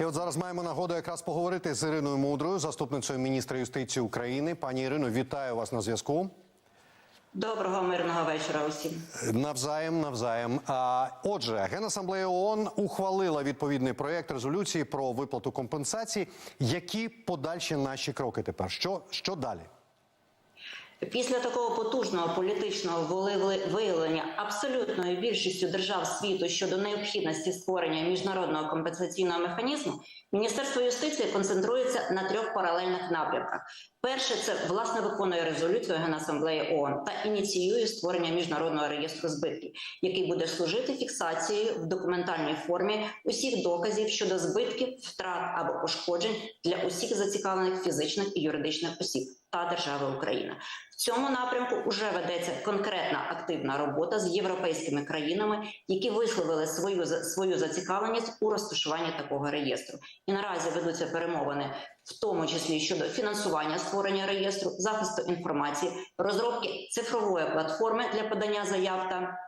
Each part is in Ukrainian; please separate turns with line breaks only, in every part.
І от зараз маємо нагоду якраз поговорити з Іриною Мудрою, заступницею міністра юстиції України. Пані Ірино, вітаю вас на зв'язку.
Доброго мирного вечора усім.
Навзаєм, навзаєм. А, отже, Генасамблея ООН ухвалила відповідний проєкт резолюції про виплату компенсації. Які подальші наші кроки тепер? Що, що далі?
Після такого потужного політичного виявлення абсолютною більшістю держав світу щодо необхідності створення міжнародного компенсаційного механізму, Міністерство юстиції концентрується на трьох паралельних напрямках. Перше це власне виконує резолюцію Генасамблеї ООН та ініціює створення міжнародного реєстру збитків, який буде служити фіксацією в документальній формі усіх доказів щодо збитків, втрат або пошкоджень для усіх зацікавлених фізичних і юридичних осіб та держави Україна. В цьому напрямку вже ведеться конкретна активна робота з європейськими країнами, які висловили свою свою зацікавленість у розташуванні такого реєстру. І наразі ведуться перемовини, в тому числі щодо фінансування створення реєстру, захисту інформації, розробки цифрової платформи для подання заяв та.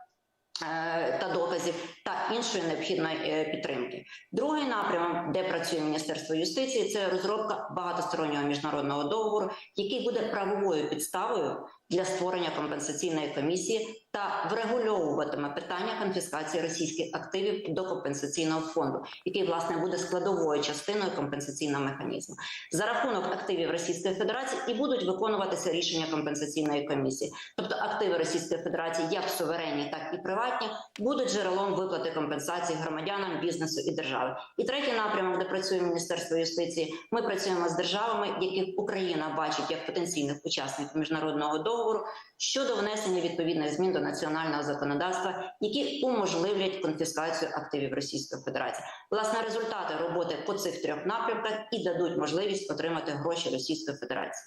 Та доказів та іншої необхідної підтримки. Другий напрямок, де працює Міністерство юстиції, це розробка багатостороннього міжнародного договору, який буде правовою підставою для створення компенсаційної комісії та врегульовуватиме питання конфіскації російських активів до компенсаційного фонду, який власне буде складовою частиною компенсаційного механізму. За рахунок активів Російської Федерації і будуть виконуватися рішення компенсаційної комісії, тобто активи Російської Федерації, як суверенні, так і приватні, будуть джерелом виплати компенсації громадянам, бізнесу і держави. І третій напрямок, де працює Міністерство юстиції, ми працюємо з державами, яких Україна бачить як потенційних учасників міжнародного договору щодо внесення відповідних змін до національного законодавства, які уможливлять конфіскацію активів Російської Федерації. Власне, результати роботи по цих трьох напрямках і дадуть можливість отримати гроші Російської Федерації.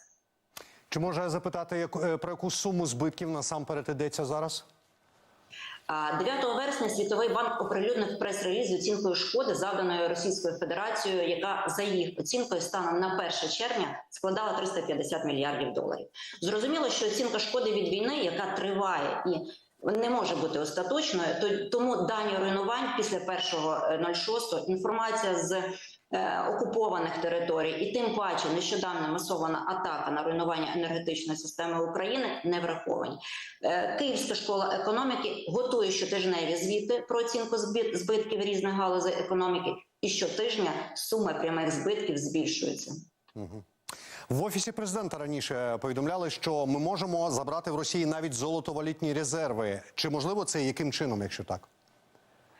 Чи можу я запитати, як, е, про яку суму збитків насамперед йдеться зараз?
9 вересня Світовий банк оприлюднив прес-реліз з оцінкою шкоди, завданої Російською Федерацією, яка за їх оцінкою станом на 1 червня складала 350 мільярдів доларів. Зрозуміло, що оцінка шкоди від війни, яка триває і не може бути остаточною, то тому дані руйнувань після 1.06 інформація з е, окупованих територій, і тим паче нещодавна масована атака на руйнування енергетичної системи України не враховані. Е, Київська школа економіки готує щотижневі звіти про оцінку збитків різних галузей економіки, і щотижня сума прямих збитків збільшується.
В офісі президента раніше повідомляли, що ми можемо забрати в Росії навіть золотовалютні резерви. Чи можливо це яким чином, якщо так?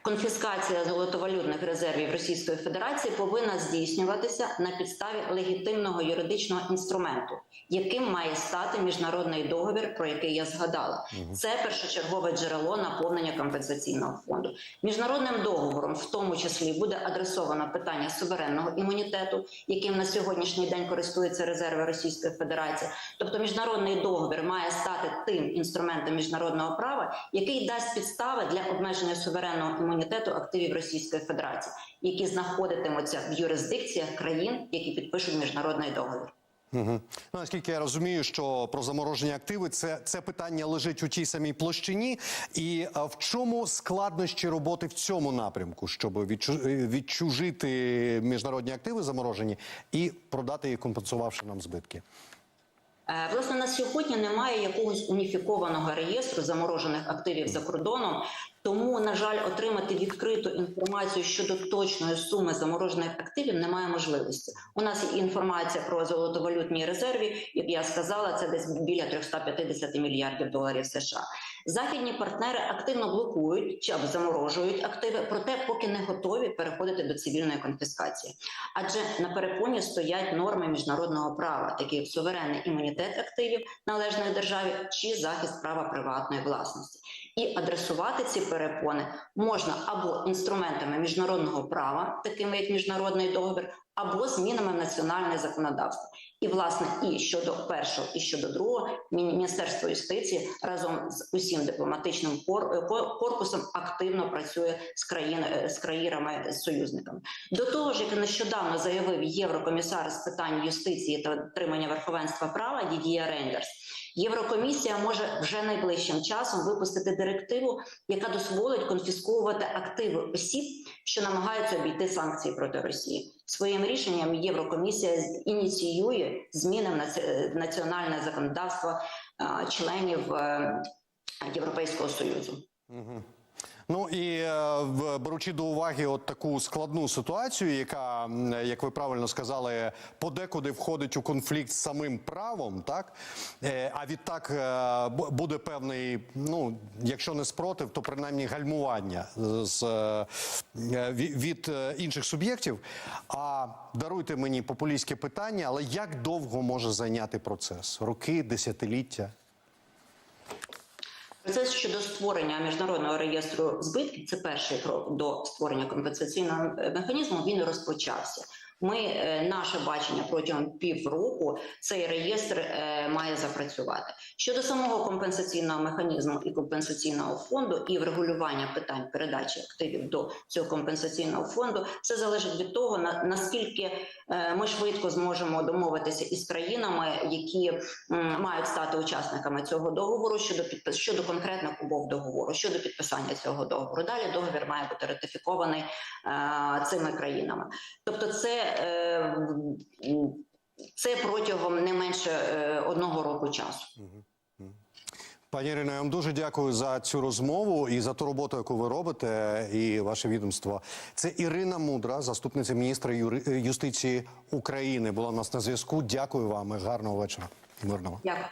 Конфіскація золотовалютних резервів Російської Федерації повинна здійснюватися на підставі легітимного юридичного інструменту, яким має стати міжнародний договір, про який я згадала. Це першочергове джерело наповнення компенсаційного фонду. Міжнародним договором, в тому числі, буде адресовано питання суверенного імунітету, яким на сьогоднішній день користуються резерви Російської Федерації. Тобто, міжнародний договір має стати тим інструментом міжнародного права, який дасть підстави для обмеження суверенного імунітету імунітету активів Російської Федерації, які знаходитимуться в юрисдикціях країн, які підпишуть міжнародний договір.
Угу. Ну, наскільки я розумію, що про заморожені активи це це питання лежить у тій самій площині, і а, в чому складнощі роботи в цьому напрямку, щоб відчу, відчужити міжнародні активи заморожені і продати їх, компенсувавши нам збитки.
Власне, на сьогодні немає якогось уніфікованого реєстру заморожених активів за кордоном. Тому, на жаль, отримати відкриту інформацію щодо точної суми заморожених активів немає можливості. У нас є інформація про золотовалютні резерви, як я сказала, це десь біля 350 мільярдів доларів США. Західні партнери активно блокують чи заморожують активи, проте поки не готові переходити до цивільної конфіскації. Адже на перепоні стоять норми міжнародного права, такі як суверенний імунітет активів належної державі чи захист права приватної власності, і адресувати ці перепони можна або інструментами міжнародного права, такими як міжнародний договір, або змінами в національне законодавство. І власне і щодо першого, і щодо другого, міністерство юстиції разом з усім дипломатичним корпусом активно працює з країнами з країнами союзниками. До того ж, як нещодавно заявив єврокомісар з питань юстиції та дотримання верховенства права Дідія Рейндерс, Єврокомісія може вже найближчим часом випустити директиву, яка дозволить конфісковувати активи осіб, що намагаються обійти санкції проти Росії. Своїм рішенням Єврокомісія ініціює зміни в національне законодавство членів е, Європейського союзу.
Ну і е, беручи до уваги от таку складну ситуацію, яка, як ви правильно сказали, подекуди входить у конфлікт з самим правом, так Е, а відтак е, буде певний, ну якщо не спротив, то принаймні гальмування з від інших суб'єктів. А даруйте мені популістське питання, але як довго може зайняти процес? Роки, десятиліття?
Процес щодо створення міжнародного реєстру збитків це перший крок до створення компенсаційного механізму. Він розпочався. Ми е, наше бачення протягом півроку цей реєстр е, має запрацювати щодо самого компенсаційного механізму і компенсаційного фонду, і врегулювання питань передачі активів до цього компенсаційного фонду. Це залежить від того, на наскільки е, ми швидко зможемо домовитися із країнами, які мають стати учасниками цього договору щодо підпис щодо конкретних умов договору, щодо підписання цього договору. Далі договір має бути ратифікований цими країнами. Тобто, це, це протягом не менше е, одного року часу.
Пані Ірино, я вам дуже дякую за цю розмову і за ту роботу, яку ви робите, і ваше відомство. Це Ірина Мудра, заступниця міністра юри- юстиції України, була у нас на зв'язку. Дякую вам і гарного вечора. Мирного.
Дякую.